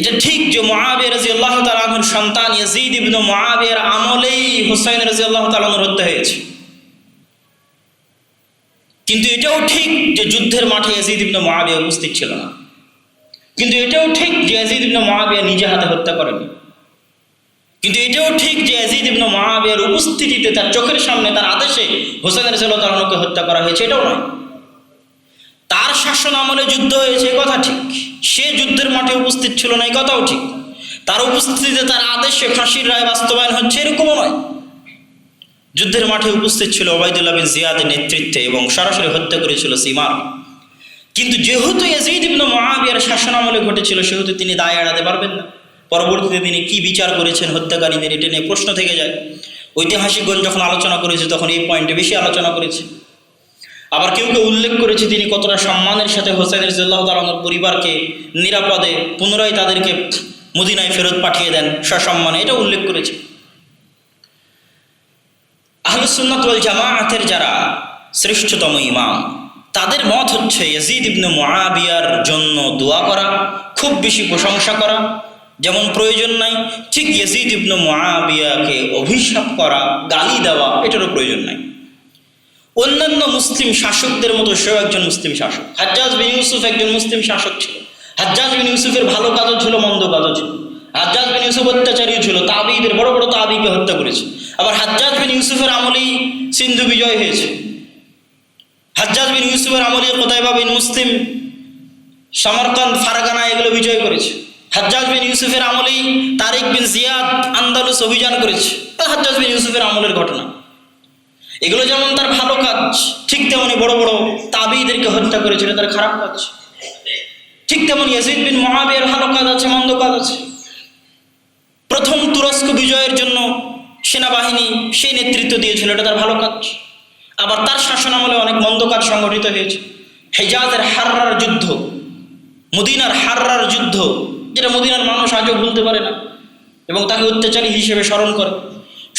এটা ঠিক যে মহাবির রাজি আল্লাহ তালাহুর সন্তান ইয়াজিদ ইবনু আমলেই হুসাইন রাজি আল্লাহ তালাহুর হত্যা হয়েছে। কিন্তু এটাও ঠিক যে যুদ্ধের মাঠে ইয়াজিদ ইবনু মহাবিয়া উপস্থিত ছিল না। কিন্তু এটাও ঠিক যে ইয়াজিদ ইবনু মহাবিয়া নিজে হাতে হত্যা করেনি। কিন্তু এটাও ঠিক যে ইয়াজিদ ইবনু মহাবিয়ার উপস্থিতিতে তার চোখের সামনে তার আদেশে হোসেন রাজিয়াল্লাহ তালাহুকে হত্যা করা হয়েছে, এটাও নয়। তার শাসন আমলে যুদ্ধ হয়েছে কথা ঠিক। সে যুদ্ধের মাঠে উপস্থিত ছিল না এই কথাও ঠিক। তার উপস্থিতিতে তার আদেশে ফাঁসির রায় বাস্তবায়ন হচ্ছে, এরকমও নয়। যুদ্ধের মাঠে উপস্থিত ছিল ওবায়দুল্লাহ বিন জিয়াদের নেতৃত্বে এবং সরাসরি হত্যা করেছিল সিমার। কিন্তু যেহেতু ইয়াজিদ ইবনে মুআবিয়ার শাসন আমলে ঘটেছিল, সেহেতু তিনি দায় এড়াতে পারবেন না। পরবর্তীতে তিনি কি বিচার করেছেন হত্যাকারীদের, এটা নিয়ে প্রশ্ন থেকে যায়। ঐতিহাসিকগণ যখন আলোচনা করেছে, তখন এই পয়েন্টে বেশি আলোচনা করেছে। আবার কেউ কেউ উল্লেখ করেছে তিনি কতটা সম্মানের সাথে হোসেন রাজিয়াল্লাহু তাআলার পরিবারকে নিরাপদে পুনরায় তাদেরকে মদিনায় ফেরত পাঠিয়ে দেন সসম্মানে, এটা উল্লেখ করেছে। আহলুসুন্নাত ওয়াল জামাআতের যারা শ্রেষ্ঠতম ইমাম, তাদের মত হচ্ছে ইয়াজিদ ইবনে মুআবিয়ার জন্য দোয়া করা, খুব বেশি প্রশংসা করা, যেমন প্রয়োজন নাই, ঠিক ইয়াজিদ ইবনে মুআবিয়াকে অভিশাপ করা, গালি দেওয়া, এটারও প্রয়োজন নাই। অন্যান্য মুসলিম শাসকদের মতো সেও একজন মুসলিম শাসক। হাজ্জাজ বিন ইউসুফ একজন মুসলিম শাসক ছিল। হাজ্জাজ বিন ইউসুফের ভালো কাজও ছিল, মন্দ কাজও ছিল। হাজ্জাজ বিন ইউসুফ অত্যাচারী ছিল, তাবিদের, বড় বড় তাবিকে হত্যা করেছে। আবার হাজ্জাজ বিন ইউসুফের আমলেই সিন্ধু বিজয় হয়েছে। হাজ্জাজ বিন ইউসুফের আমলে কোদাইবা বিন মুসলিম সমরকান ফারগানা এগুলো বিজয় করেছে। হাজ্জাজ বিন ইউসুফের আমলেই তারিক বিন জিয়াদ আন্দালুস অভিযান করেছে। হাজ্জাজ বিন ইউসুফের আমলের ঘটনা। এগুলো যেমন তার ভালো কাজ, ঠিক তেমনি বড় বড় তাবিদেরকে হত্যা করেছিল, তার খারাপ কাজ। ঠিক তেমন ইয়াজিদ বিন মহাবিয়ার ভালো কাজ আছে, মন্দ কাজ আছে। প্রথম তুরস্ক বিজয়ের জন্য সেনাবাহিনী সেই নেতৃত্ব দিয়েছিল, এটা তার ভালো কাজ। আবার তার শাসন আমলে অনেক মন্দ কাজ সংগঠিত হয়েছে। হেজাজের হাররার যুদ্ধ, মদিনার হাররার যুদ্ধ, যেটা মদিনার মানুষ আজও ভুলতে পারে না, এবং তাকে অত্যাচারী হিসেবে স্মরণ করে।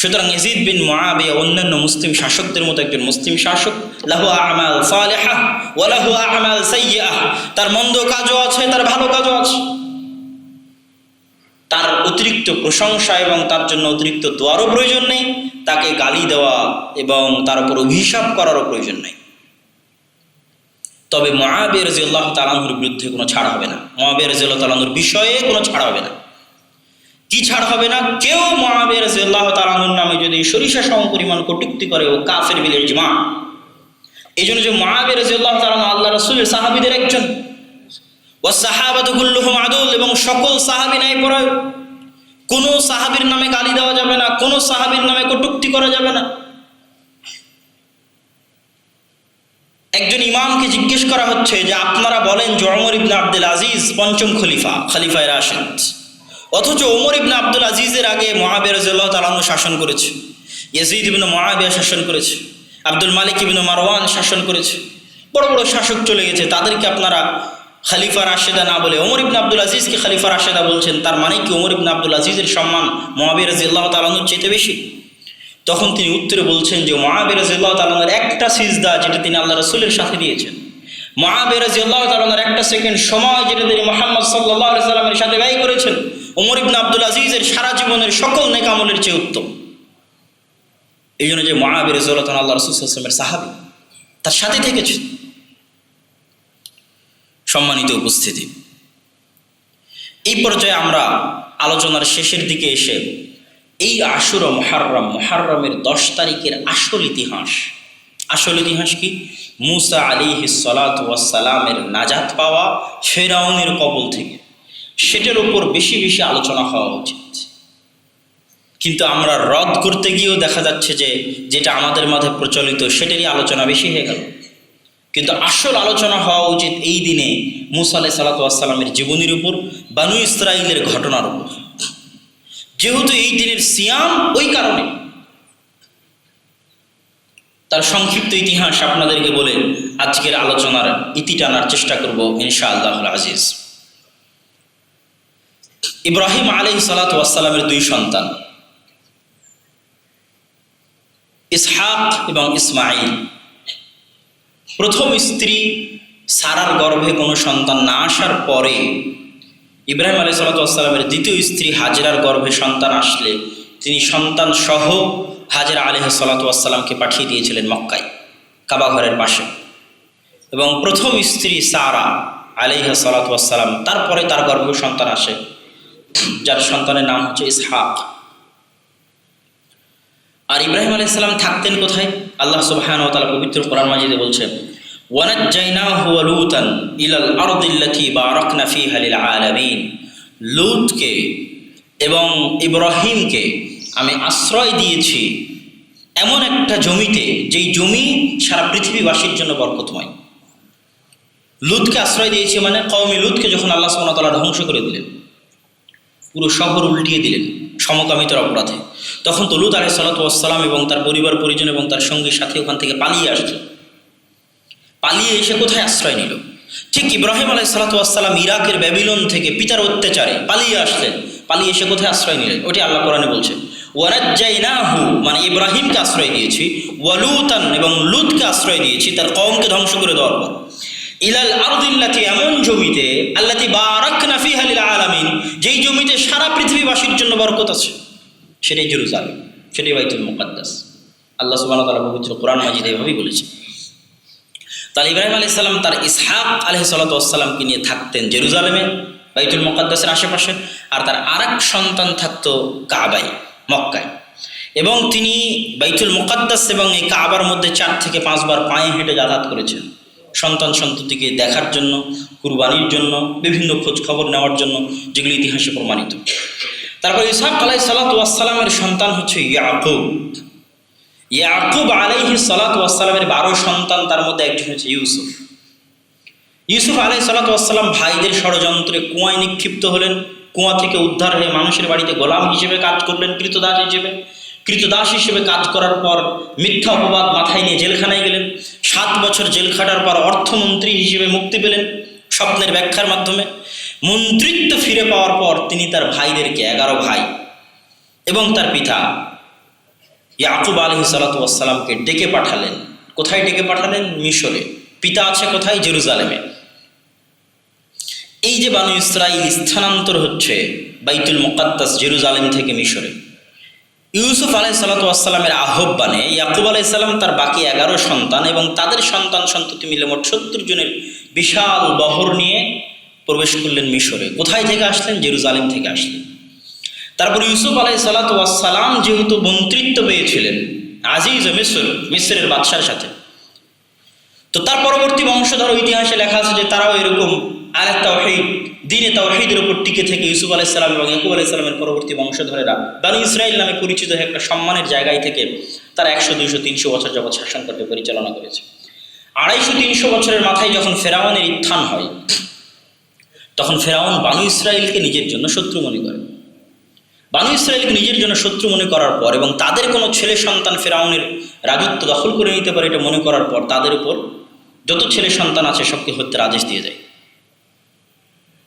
সুতরাং ইজিদ বিন মুআবিয়া অন্যান্য মুসলিম শাসকদের মতো একজন মুসলিম শাসক, লাহু আমাল সালেহা ওয়া লাহু আমাল সাইয়্যাহ তার মন্দ কাজও আছে, তার ভালো কাজও আছে। তার অতিরিক্ত প্রশংসা এবং তার জন্য অতিরিক্ত দোয়ারও প্রয়োজন নেই, তাকে গালি দেওয়া এবং তার উপর অভিশাপ করারও প্রয়োজন নেই। তবে মহাবের রাজিয়াল্লাহু তাআলার বিরুদ্ধে কোনো ছাড় হবে না। মহাবের রাজিয়াল্লাহু তাআলার বিষয়ে কোনো ছাড় হবে না। কি ছাড় হবে না? কেউ মহাবের রাজিয়াল্লাহু তাআলার নামে যদি সরিষা সম পরিমাণ কটুক্তি করে ও কাফের বিলের ইজমা। এই জন্য যে মহাবের রাজিয়াল্লাহু তাআলা আল্লাহ রাসূলের সাহাবীদের একজন। ও সাহাবাত কুল্লুহুম আদুল এবং সকল সাহাবী নাই পড়ায় কোনো সাহাবীর নামে গালি দেওয়া যাবে না, কোনো সাহাবীর নামে কটুক্তি করা যাবে না। একজন ইমামকে জিজ্ঞেস করা হচ্ছে যে আপনারা বলেন যে ওমর ইবনে আব্দুল আজিজ পঞ্চম খলিফা, খলিফায় রাশেদ। অথচ ওমর ইবনে আব্দুল আজিজের আগে মহাবিয়া রাজিয়াল্লাহু তাআলা শাসন করেছে। ইয়াজিদ ইবনে মুআবিয়া শাসন করেছে। আব্দুল মালিক ইবনে মারওয়ান শাসন করেছে। বড় বড় শাসক চলে গেছে। তাদেরকে আপনারা খালিফা রাশেদা না বলে ওমর ইবনে আব্দুল আজিজকে খালিফা রাশেদা বলছেন। তার মানে কি ওমর ইবনে আব্দুল আজিজের সম্মান মহাবির রাজিয়াল্লাহু তাআলার চেয়ে বেশি? তখন তিনি উত্তরে বলছেন যে মহাবির রাজিয়াল্লাহু তাআলার একটা সিজদা যেটা তিনি আল্লাহ রাসূলের সাথে দিয়েছেন। মহাবির রাজিয়াল্লাহু তাআলার একটা সেকেন্ড সময় যেটা তিনি মুহাম্মদ আলাইহি সাল্লামের সাথে ব্যয় করেছেন। ওমর ইবনে আব্দুল আজিজের সারা জীবনের সকল নেকামলের চেয়ে উত্তম। এই জন্য যে মহাবির রাজিয়াল্লাহু আল্লাহ রাসূল সাল্লাল্লাহু আলাইহি সাল্লামের সাহাবী, তার সাথে থেকেছেন সম্মানিত উপস্থিতি, এই পর্যায়ে আমরা আলোচনার শেষের দিকে এসে এই আশুর মহারম মহারমের দশ তারিখের আসল ইতিহাস আসল ইতিহাস কি? মুসা আলী সালামের নাজাত পাওয়া ফেরাউনের কবল থেকে। সেটার উপর বেশি বেশি আলোচনা হওয়া উচিত। কিন্তু আমরা রদ করতে গিয়েও দেখা যাচ্ছে যে, যেটা আমাদের মাঝে প্রচলিত, সেটারই আলোচনা বেশি হয়ে গেল। কিন্তু আসল আলোচনা হওয়া উচিত এই দিনে মুসা সালাতামের জীবনীর উপর, বানু ইসরায়েলের ঘটনার উপর। যেহেতু এই দিনের সিয়াম ওই কারণে। তার সংক্ষিপ্ত ইতিহাস আপনাদেরকে বলে আজকের আলোচনার ইতি টানার চেষ্টা করব ইনশা আল্লাহ আজিজ। ইব্রাহিম আলহ সালাতামের দুই সন্তান। ইসহাক এবং ইসমাইল প্রথম স্ত্রী সারার গর্ভে কোনো সন্তান না আসার পরে ইব্রাহিম আলাই সালাতামের দ্বিতীয় স্ত্রী হাজরার গর্ভে সন্তান আসলে, তিনি সন্তান সহ হাজরা আলহ সালাতামকে পাঠিয়ে দিয়েছিলেন মক্কায় কাবাঘরের পাশে। এবং প্রথম স্ত্রী সারা আলিহ সালাতাম তারপরে তার গর্ভে সন্তান আসে। যার সন্তানের নাম হচ্ছে ইসহাক। আর ইব্রাহিম আলাইসাল্লাম থাকতেন কোথায়? আল্লাহ সুবাহান তালা পবিত্র কোরআন মাজিদে বলছেন ওয়ানাজ্জাইনাহু এবং ইব্রাহিমকে আমি আশ্রয় দিয়েছি এমন একটা জমিতে, যেই জমি সারা পৃথিবীবাসীর জন্য বরকতময়। লুতকে আশ্রয় দিয়েছি মানে কওমে লুতকে যখন আল্লাহ ওয়া ধ্বংস করে দিলেন। পুরো শহর উল্টিয়ে দিলেন সমকামিতার অপরাধে। তখন তো লুত আলাহ এবং তার পরিবার, পরিজন এবং তার সঙ্গীর সাথে ওখান থেকে পালিয়ে আসছে। পালিয়ে এসে কোথায় আশ্রয় নিল? ঠিক ইব্রাহিম আলাই সালাতাম ইরাকের ব্যাবিলন থেকে পিতার অত্যাচারে পালিয়ে আসলেন। পালিয়ে এসে কোথায় আশ্রয় নিলেন? ওটি আল্লাহ কোরআনে বলছে ওয়ারাজ্জাইনাহু মানে ইব্রাহিমকে আশ্রয় দিয়েছি, ওয়ালুতান এবং লুতকে আশ্রয় দিয়েছি, তার কমকে ধ্বংস করে দেওয়ার পর। ইলাল আরদিল্লাতি এমন জমিতে, আল্লাতি বারাকনা ফিহা লিল আলামিন, যেই জমিতে সারা পৃথিবীবাসীর জন্য বরকত আছে, সেটাই জেরুজালেম, সেটাই বাইতুল মুকাদ্দাস। আল্লাহ সুবহানাহু ওয়া তাআলা পবিত্র কোরআন মাজিদ এইভাবেই বলেছে। তাহলে ইব্রাহিম আলাইহিস সালাম তার ইসহাক আলাইহিস সালাতু নিয়ে থাকতেন জেরুজালেমে, বাইতুল মুকাদ্দাসের আশেপাশে, আর তার আরেক সন্তান থাকতো কাবায়, মক্কায়। এবং তিনি বাইতুল মুকাদ্দাস এবং এই কাবার মধ্যে চার থেকে পাঁচবার পায়ে হেঁটে যাতায়াত করেছেন। সন্তান সন্ততিকে দেখার জন্য, কুরবানির জন্য, বিভিন্ন খোঁজ খবর নেওয়ার জন্য যেগুলি ইতিহাসে প্রমাণিত। তারপর ইসাক আলাই সালাতামের সন্তান হচ্ছে ইয়াকুব। ইয়াকুব আলাইহি সালাতামের বারো সন্তান, তার মধ্যে একজন হচ্ছে ইউসুফ। ইউসুফ আলাই সালাতাম ভাইদের ষড়যন্ত্রে কুয়ায় নিক্ষিপ্ত হলেন, কুয়া থেকে উদ্ধার হয়ে মানুষের বাড়িতে গোলাম হিসেবে কাজ করলেন, কৃতদাস হিসেবে। কৃতদাস হিসেবে কাজ করার পর মিথ্যা অপবাদ মাথায় নিয়ে জেলখানায় গেলেন। সাত বছর জেল খাটার পর অর্থমন্ত্রী হিসেবে মুক্তি পেলেন স্বপ্নের ব্যাখ্যার মাধ্যমে। মন্ত্রিত্ব ফিরে পাওয়ার পর তিনি তার ভাইদেরকে এগারো ভাই এবং তার পিতা ইয়াকুব আলহি সালাতামকে ডেকে পাঠালেন। কোথায় ডেকে পাঠালেন? মিশরে। পিতা আছে কোথায়? জেরুজালেমে। এই যে বানু ইসরাইল স্থানান্তর হচ্ছে বাইতুল মোকাদ্দাস জেরুজালেম থেকে মিশরে। ইউসুফ আলাই সালাতামের আহ্বানে ইয়াকুব আলাইসাল্লাম তার বাকি এগারো সন্তান এবং তাদের সন্তান সন্ততি মিলে মোট সত্তর জনের বিশাল বহর নিয়ে প্রবেশ করলেন মিশরে। কোথায় থেকে আসলেন? জেরুজালেম থেকে আসলেন। তারপর ইউসুফ আলাই সালাতাম যেহেতু মন্ত্রিত্ব পেয়েছিলেন আজিজ মিসর মিশরের বাদশার সাথে। তো তার পরবর্তী বংশধর ইতিহাসে লেখা আছে যে তারাও এরকম আরেক তাওহিদ, দিনে তাওহিদের উপর টিকে থেকে ইউসুফ আলাইসালাম এবং ইয়াকুব আলাইসালামের পরবর্তী বংশধরেরা বানু ইসরায়েল নামে পরিচিত একটা সম্মানের জায়গায় থেকে তারা একশো, দুইশো, তিনশো বছর যাবৎ শাসন করতে পরিচালনা করেছে। আড়াইশো, তিনশো বছরের মাথায় যখন ফেরাউনের ইত্থান হয়, তখন ফেরাউন বানু ইসরায়েলকে নিজের জন্য শত্রু মনে করে। বানু ইসরায়েলকে নিজের জন্য শত্রু মনে করার পর এবং তাদের কোনো ছেলে সন্তান ফেরাউনের রাজত্ব দখল করে নিতে পারে এটা মনে করার পর তাদের উপর যত ছেলে সন্তান আছে সবকে হত্যার আদেশ দিয়ে যায়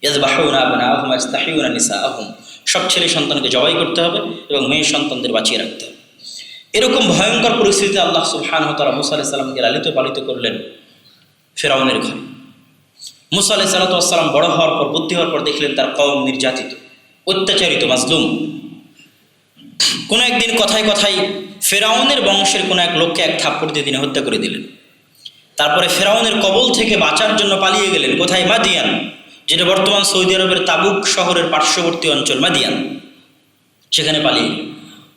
ইয়াজবাহুনা আবনাহুম ইস্তাহিউনা নিসাআহুম। সব ছেলে সন্তানকে জবাই করতে হবে এবং মেয়ে সন্তানদের বাঁচিয়ে রাখতে হবে। এরকম ভয়ঙ্কর পরিস্থিতিতে আল্লাহ সুবহানাহু তাআলা মুসা আলাইহিস সালামকে লালিত পালিত করলেন ফেরাউনের ঘরে। মুসা আলাইহিস সালাম বড় হওয়ার পর, বুদ্ধি হওয়ার পর দেখলেন তার কওম নির্যাতিত, অত্যাচারিত, মাজলুম। কোনো একদিন কথায় কথায় ফেরাউনের বংশের কোনো এক লোককে এক থাপ্পড় দিয়ে তিনি হত্যা করে দিলেন। তারপরে ফেরাউনের কবল থেকে বাঁচার জন্য পালিয়ে গেলেন। কোথায়? মাদিয়ান। যেটা বর্তমান সৌদি আরবের তাবুক শহরের পার্শ্ববর্তী অঞ্চল, মাদিয়ান, সেখানে পালিয়ে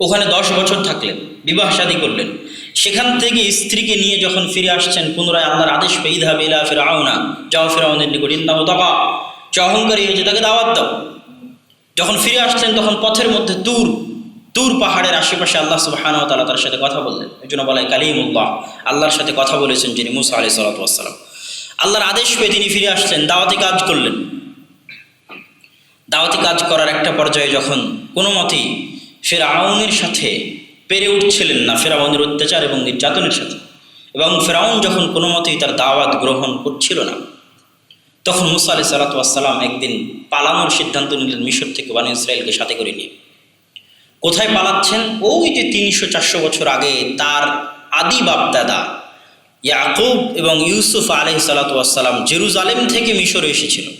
ওখানে দশ বছর থাকলেন, বিবাহ শাদী করলেন। সেখান থেকে স্ত্রীকে নিয়ে যখন ফিরে আসছেন, পুনরায় আল্লাহর আদেশ পেয়ে ধাবে ইলা ফেরাউনা যাও ফেরাউনের নিকট ইন্দাহ তাকা। যে অহংকারী হয়েছে তাকে দাওয়াত দাও। যখন ফিরে আসছেন তখন পথের মধ্যে তুর তুর পাহাড়ের আশেপাশে আল্লাহ সুবাহান তালা তার সাথে কথা বললেন। এই জন্য বলে, কালিমুল্লাহ। আল্লাহর সাথে কথা বলেছেন যিনি মুসা আলি সালাতাম আল্লাহর আদেশ পেয়ে তিনি ফিরে আসছেন, দাওয়াতি কাজ করলেন। দাওয়াতি কাজ করার একটা পর্যায়ে যখন কোনো মতেই ফের আউনের সাথে পেরে উঠছিলেন না, ফেরাউনের অত্যাচার এবং নির্যাতনের সাথে, এবং ফেরাউন যখন কোনো মতেই তার দাওয়াত গ্রহণ করছিল না, তখন মুসা আলি সালাতাম একদিন পালানোর সিদ্ধান্ত নিলেন মিশর থেকে বানু ইসরায়েলকে সাথে করে নিয়ে। কোথায় পালাচ্ছেন? ওই যে তিনশো চারশো বছর আগে তার আদি বাপদাদা ইয়াকুব এবং ইউসুফ আলহি সালাতাম জেরুজালেম থেকে মিশরে এসেছিল।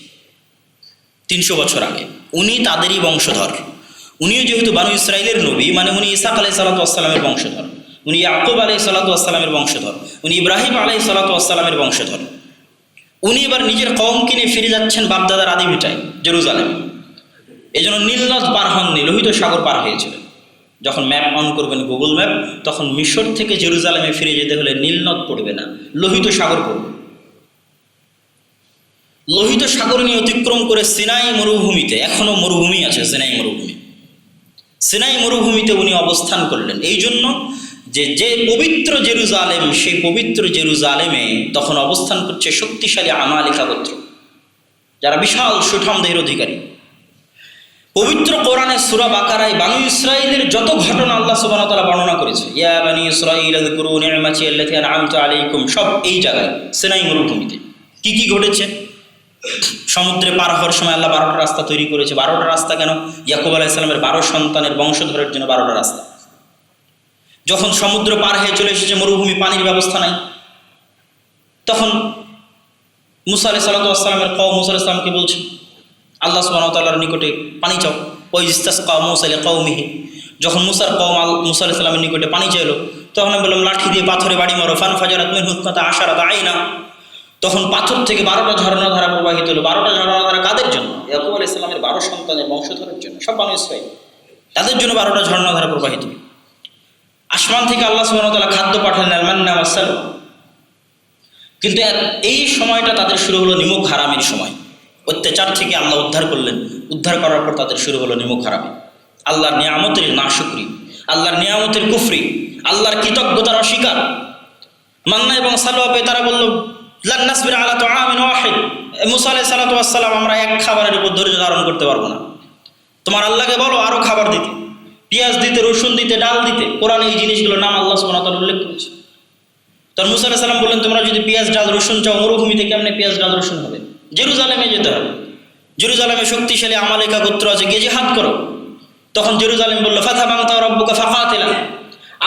তিনশো বছর আগে। উনি তাদেরই বংশধর। উনিও যেহেতু বানু ইসরায়েলের নবী মানে উনি ইসাক আলাই সালাতামের বংশধর। উনি ইয়াকুব আলাই সালাতামের বংশধর। উনি ইব্রাহিম আলাই সালাতামের বংশধর। উনি এবার নিজের কমকে নিয়ে ফিরে যাচ্ছেন বাপদাদার আদি ভিটায় জেরুজালেম। এই জন্য নীলনদ পার হননি, লোহিত সাগর পার হয়েছিলেন যখন ম্যাপ অন করবেন গুগল ম্যাপ তখন মিশর থেকে জেরুজালেমে ফিরে যেতে হলে নীলনদ পড়বে না, লোহিত সাগর পড়বে। লোহিত সাগর নিয়ে অতিক্রম করে সিনাই মরুভূমিতে, এখনও মরুভূমি আছে, সিনাই মরুভূমি। সিনাই মরুভূমিতে উনি অবস্থান করলেন। এই জন্য যে যে পবিত্র জেরুজালেম, সেই পবিত্র জেরুজালেমে তখন অবস্থান করছে শক্তিশালী আমালিকা গোত্র যারা বিশাল সুঠাম দেহের অধিকারী। পবিত্র কোরআনে সুরা বাকারায় বানু ইসরাইলের যত ঘটনা আল্লাহ সুবহানাহু ওয়া তাআলা বর্ণনা করেছে, ইয়া বানি ইসরাইল আযকুরু নি'মাতি আল্লাতী আন'আমতু আলাইকুম, সব এই জায়গায়, সিনাই মরুভূমিতে। কি কি ঘটেছে? সমুদ্রে পার হওয়ার সময় আল্লাহ বারোটা রাস্তা তৈরি করেছে। বারোটা রাস্তা কেন? ইয়াকুব আলাহ ইসলামের বারো সন্তানের বংশধরের জন্য বারোটা রাস্তা। যখন সমুদ্র পার হয়ে চলে এসেছে, মরুভূমি পানির ব্যবস্থা নাই। তখন মুসা আলাহ সাল্লামের ক মুসা আলাহ ইসলামকে বলছে আল্লাহ সুবাহতাল্লাহর নিকটে পানি চাও। ওই ইস্তাস কাউ মুসাইলে কৌমিহি যখন মুসার কৌম আল মুসা আলাহ সাল্লামের নিকটে পানি চাইলো, তখন আমি বললাম, লাঠি দিয়ে পাথরে বাড়ি মারো। ফান ফাজারাত মিন হুৎকাতা আশারাত আইনা তখন পাথর থেকে বারোটা ঝর্ণা ধারা প্রবাহিত হলো। বারোটা ঝর্ণা ধারা কাদের জন্য? ইয়াকুব আলাহ ইসলামের বারো সন্তানের বংশধরের জন্য। সব মানুষ ইসরাইল তাদের জন্য বারোটা ঝর্ণা ধারা প্রবাহিত আসমান থেকে আল্লাহ সুবাহতাল্লাহ খাদ্য পাঠালেন আলমান্না ওয়াসাল কিন্তু এই সময়টা তাদের শুরু হলো নিমুখ হারামের সময়। অত্যাচার থেকে আল্লাহ উদ্ধার করলেন। উদ্ধার করার পর তাদের শুরু হলো নিমুখ হারামি। আল্লাহর নিয়ামতের নাশুকরি, আল্লাহর নিয়ামতের কুফরি, আল্লাহর কৃতজ্ঞতার অস্বীকার। মান্না এবং সালোয়া পেয়ে তারা বলল লান্নাসবির আলা তো আমিন ওয়াহিদ মুসা আলাই সালাতাম আমরা এক খাবারের উপর ধৈর্য ধারণ করতে পারব না। তোমার আল্লাহকে বলো আরও খাবার দিতে। পেঁয়াজ দিতে, রসুন দিতে, ডাল দিতে। কোরআন এই জিনিসগুলোর নাম আল্লাহ সুবহানাহু উল্লেখ করেছে। তখন মুসা আলাহ সাল্লাম বললেন, তোমরা যদি পেঁয়াজ, ডাল, রসুন চাও, মরুভূমিতে কেমনে পেঁয়াজ, ডাল, রসুন হবে? জেরুজালেমে যেতে হবে। জেরুজালেমে শক্তিশালী আমালিকা গোত্র আছে, গিয়ে জিহাদ করো। তখন জেরুজালেম বলল, ফাথা বাংতা রব্বুকা ফাঁকা দিলাম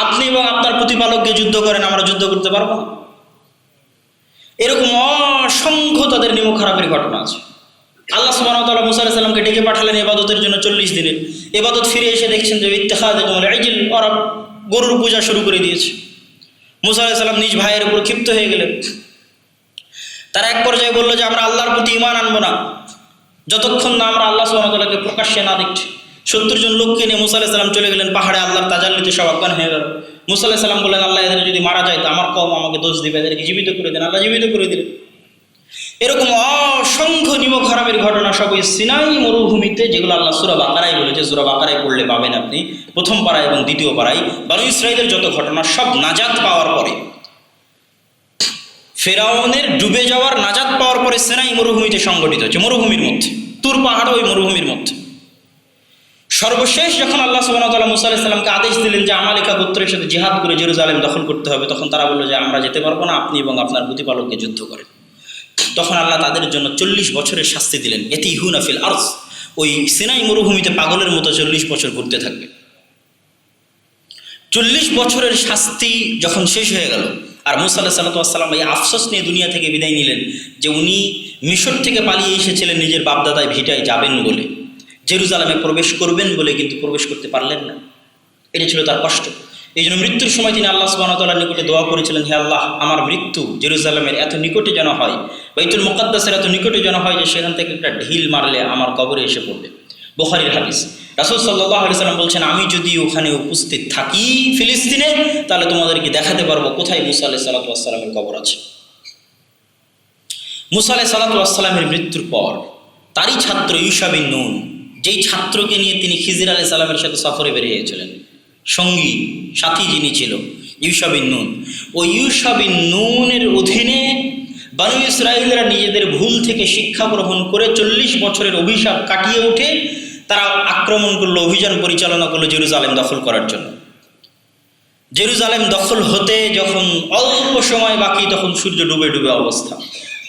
আপনি এবং আপনার প্রতিপালককে যুদ্ধ করেন, আমরা যুদ্ধ করতে পারব এরকম অসংখ্য তাদের নিমুখ খারাপের ঘটনা আছে। আল্লাহ সুবাহতাল্লাহ মুসা সাল্লামকে ডেকে পাঠালেন এবাদতের জন্য চল্লিশ দিনের। এবাদত ফিরে এসে দেখছেন যে ইত্তেখাদ তোমার আইজিল ওরা গরুর পূজা শুরু করে দিয়েছে। মুসা সাল্লাম নিজ ভাইয়ের উপর ক্ষিপ্ত হয়ে গেলেন। তারা এক পর্যায়ে বলল যে, আমরা আল্লাহর প্রতি ইমান আনব না। যতক্ষণ না আমরা আল্লাহ সুবাহতাল্লাহকে প্রকাশ্যে না দেখছি। সত্তর জন লোককে নিয়ে মুসা সাল্লাম চলে গেলেন পাহাড়ে, আল্লাহর তাজাল্লিতে সব অজ্ঞান হয়ে গেল। মুসা সাল্লাম বললেন, আল্লাহ এদের যদি মারা যায়, তো আমার কম আমাকে দোষ দিবে। এদেরকে জীবিত করে দেন, আল্লাহ জীবিত করে দিলেন। এরকম অসংখ্য নিমক হারামের ঘটনা সব ওই সিনাই মরুভূমিতে, যেগুলো আল্লাহ সুরা বাকারাই বলেছে। সুরা বাকারাই পড়লে পাবেন আপনি প্রথম পাড়ায় এবং দ্বিতীয় পাড়ায়। বানু ইসরায়েলের যত ঘটনা, সব নাজাত পাওয়ার পরে। ফেরাউনের ডুবে যাওয়ার নাজাত পাওয়ার পরে সেনাই মরুভূমিতে সংগঠিত হচ্ছে মরুভূমির মধ্যে। তুর পাহাড় ওই মরুভূমির মধ্যে। সর্বশেষ যখন আল্লাহ সুবাহ মুসা আদেশ দিলেন যে আমালিকা গোত্রের সাথে জিহাদ করে জেরুজালেম দখল করতে হবে, তখন তারা বলল যে আমরা যেতে পারব না, আপনি এবং আপনার প্রতিপালককে যুদ্ধ করেন। তখন আল্লাহ তাদের জন্য চল্লিশ বছরের শাস্তি দিলেন এটি হুনাফিল আর্স। ওই সিনাই মরুভূমিতে পাগলের মতো চল্লিশ বছর ঘুরতে থাকবে। চল্লিশ বছরের শাস্তি যখন শেষ হয়ে গেল আর মুসা আল্লাহ সাল্লাতাম এই আফসোস নিয়ে দুনিয়া থেকে বিদায় নিলেন যে উনি মিশর থেকে পালিয়ে এসেছিলেন নিজের বাপদাদায় ভিটায় যাবেন বলে। জেরুজালামে প্রবেশ করবেন বলে কিন্তু প্রবেশ করতে পারলেন না। এটা ছিল তার কষ্ট। এই জন্য মৃত্যুর সময় তিনি আল্লাহ সুবাহতাল্লাহ নিকটে দোয়া করেছিলেন, হে আল্লাহ, আমার মৃত্যু জেরুজালামের এত নিকটে যেন হয়, বাইতুল মুকাদ্দাসের এত নিকটে যেন হয় যে সেখান থেকে একটা ঢিল মারলে আমার কবরে এসে পড়বে। বখারির হাদিস। রাসুল সাল্লাহ সাল্লাম বলছেন, আমি যদি ওখানে উপস্থিত থাকি ফিলিস্তিনে, তাহলে তোমাদেরকে দেখাতে পারব কোথায় মুসা আলাহ সাল্লাতামের কবর আছে। মুসা আলাহ সাল্লাতামের মৃত্যুর পর তারই ছাত্র ইউসাবিন নুন, যেই ছাত্রকে নিয়ে তিনি খিজির আলি সাল্লামের সাথে সফরে বেরিয়েছিলেন, সঙ্গী, সাথী যিনি ছিল ইউসাবিন নুন। ওই ইউসাবিন নুনের অধীনে বানু ইসরায়েলরা নিজেদের ভুল থেকে শিক্ষা গ্রহণ করে চল্লিশ বছরের অভিশাপ কাটিয়ে উঠে তারা আক্রমণ করল, অভিযান পরিচালনা করল জেরুজালেম দখল করার জন্য। জেরুজালেম দখল হতে যখন অল্প সময় বাকি, তখন সূর্য ডুবে ডুবে অবস্থা।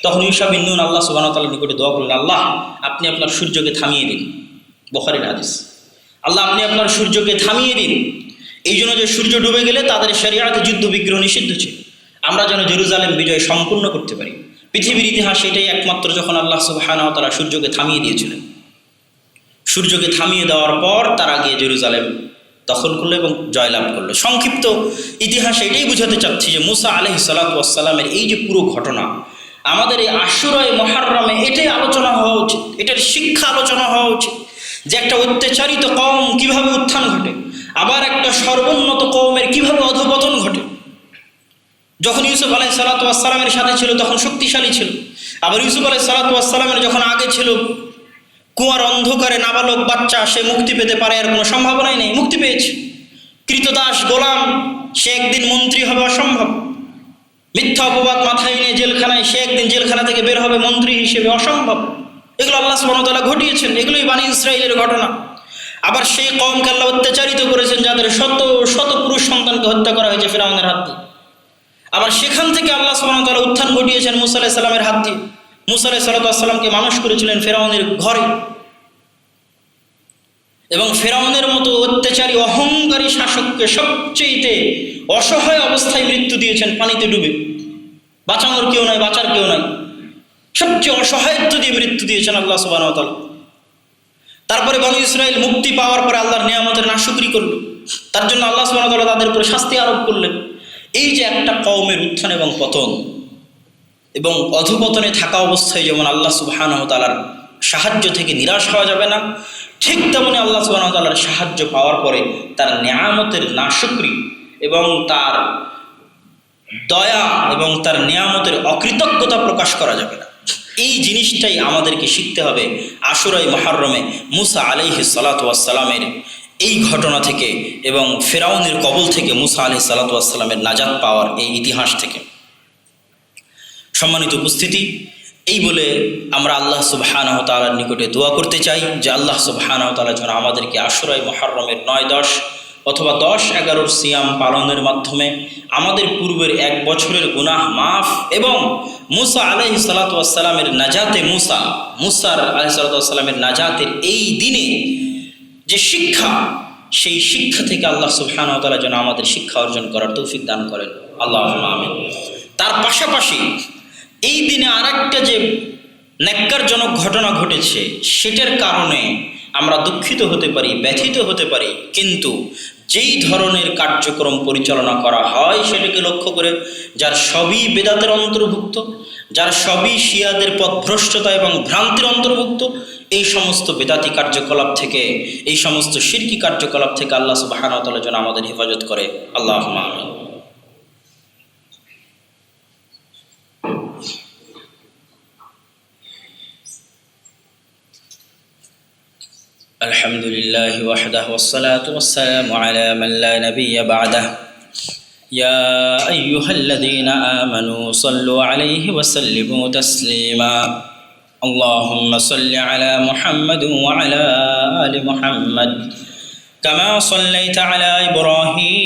তখন ইউসাবিন নুন আল্লাহ সুবাহতাল্লাহ নিকটে দোয়া করলেন, আল্লাহ, আপনি আপনার সূর্যকে থামিয়ে দিন। বখারির হাদিস। আল্লাহ, আপনি আপনার সূর্যকে থামিয়ে দিন। এই জন্য যে সূর্য ডুবে গেলে তাদের শরিয়াতে যুদ্ধ বিগ্রহ নিষিদ্ধ ছিল। আমরা যেন জেরুজালেম বিজয় সম্পূর্ণ করতে পারি। পৃথিবীর ইতিহাস এটাই একমাত্র যখন আল্লাহ সুবাহানা তারা সূর্যকে থামিয়ে দিয়েছিলেন। সূর্যকে থামিয়ে দেওয়ার পর তারা গিয়ে জেরুজালেম দখল করল এবং জয়লাভ করল। সংক্ষিপ্ত ইতিহাস এটাই বুঝাতে চাচ্ছি যে মুসা আলহ সালাতামের এই যে পুরো ঘটনা, আমাদের এই আশুরায় মহারমে এটাই আলোচনা হওয়া উচিত, এটার শিক্ষা আলোচনা হওয়া উচিত যে একটা অত্যাচারিত কম কীভাবে উত্থান ঘটে, আবার একটা সর্বোন্নত কৌমের কীভাবে অধপতন ঘটে। যখন ইউসুফ আলাহ সালাতামের সাথে ছিল, তখন শক্তিশালী ছিল। আবার ইউসুফ আলাহ সালাতামের যখন আগে ছিল কুয়ার অন্ধকারে নাবালক বাচ্চা, সে মুক্তি পেতে পারে আর কোনো সম্ভাবনাই নেই। মুক্তি পেয়েছে। কৃতদাস গোলাম, সে একদিন মন্ত্রী হবে অসম্ভব। মিথ্যা অপবাদ মাথায় নিয়ে জেলখানায়, সে একদিন জেলখানা থেকে বের হবে মন্ত্রী হিসেবে অসম্ভব। এগুলো আল্লাহ সুবাহতালা ঘটিয়েছেন। এগুলোই বাণী ইসরায়েলের ঘটনা। আবার সেই কমকে আল্লাহ অত্যাচারিত করেছেন, যাদের শত শত পুরুষ সন্তানকে হত্যা করা হয়েছে ফেরাউনের হাত দিয়ে। আবার সেখান থেকে আল্লাহ সুবাহতালা উত্থান ঘটিয়েছেন মুসা আলাহ সাল্লামের হাত দিয়ে। মুসা আলাহ সাল্লাতামকে মানুষ করেছিলেন ফেরাউনের ঘরে। এবং ফেরাউনের মতো অত্যাচারী, অহংকারী শাসককে সবচেয়েতে অসহায় অবস্থায় মৃত্যু দিয়েছেন, পানিতে ডুবে। বাঁচানোর কেউ নাই, বাঁচার কেউ নাই। সবচেয়ে অসহায়ত্ব দিয়ে মৃত্যু দিয়েছেন আল্লাহ সুবাহ তারপরে বনু ইসরায়েল মুক্তি পাওয়ার পরে আল্লাহর নিয়ামতের নাশুকরি করল। তার জন্য আল্লাহ সুবাহ তাদের উপরে শাস্তি আরোপ করলেন। এই যে একটা কওমের উত্থান এবং পতন এবং অধপতনে থাকা অবস্থায় যেমন আল্লাহ সুবাহান সাহায্য থেকে নিরাশ হওয়া যাবে না, ঠিক তেমনি আল্লাহ সুবাহ তালার সাহায্য পাওয়ার পরে তার নিয়ামতের নাশুকরি এবং তার দয়া এবং তার নিয়ামতের অকৃতজ্ঞতা প্রকাশ করা যাবে না। এই জিনিসটাই আমাদেরকে শিখতে হবে আশুরাই মহারমে মুসা আলিহি সালাতামের এই ঘটনা থেকে এবং ফেরাউনের কবল থেকে মুসা আলি সালাতামের নাজাত পাওয়ার এই ইতিহাস থেকে। সম্মানিত উপস্থিতি। এই বলে আমরা আল্লাহ সুবাহানাহ তালার নিকটে দোয়া করতে চাই যে আল্লাহ সুবাহানাহ তালা যেন আমাদেরকে আশুরাই মহারমের নয় দশ অথবা দশ এগারোর সিয়াম পালনের মাধ্যমে আমাদের পূর্বের এক বছরের গুনাহ মাফ এবং মুসা আলহি সালাতামের নাজাতে মুসা, মুসার আলহি সালাতামের নাজাতের এই দিনে যে শিক্ষা, সেই শিক্ষা থেকে আল্লাহ সুবহানাহু তাআলা যেন আমাদের শিক্ষা অর্জন করার তৌফিক দান করেন। আল্লাহ আমিন। তার পাশাপাশি এই দিনে আরেকটা যে ন্যাক্কারজনক ঘটনা ঘটেছে, সেটার কারণে আমরা দুঃখিত হতে পারি, ব্যথিত হতে পারি, কিন্তু যেই ধরনের কার্যক্রম পরিচালনা করা হয়, সেটাকে লক্ষ্য করে যার সবই বেদাতের অন্তর্ভুক্ত, যার সবই শিয়াদের পথভ্রষ্টতা এবং ভ্রান্তির অন্তর্ভুক্ত, এই সমস্ত বেদাতি কার্যকলাপ থেকে, এই সমস্ত শিরকি কার্যকলাপ থেকে আল্লাহ সুবাহানতলা যেন আমাদের হেফাজত করে। আল্লাহ আমিন। الحمد لله وحده والصلاة والسلام على من لا نبي بعده. يا أيها الذين آمنوا صلوا عليه وسلموا تسليما. اللهم صل على محمد وعلى آل محمد. كما صليت على إبراهيم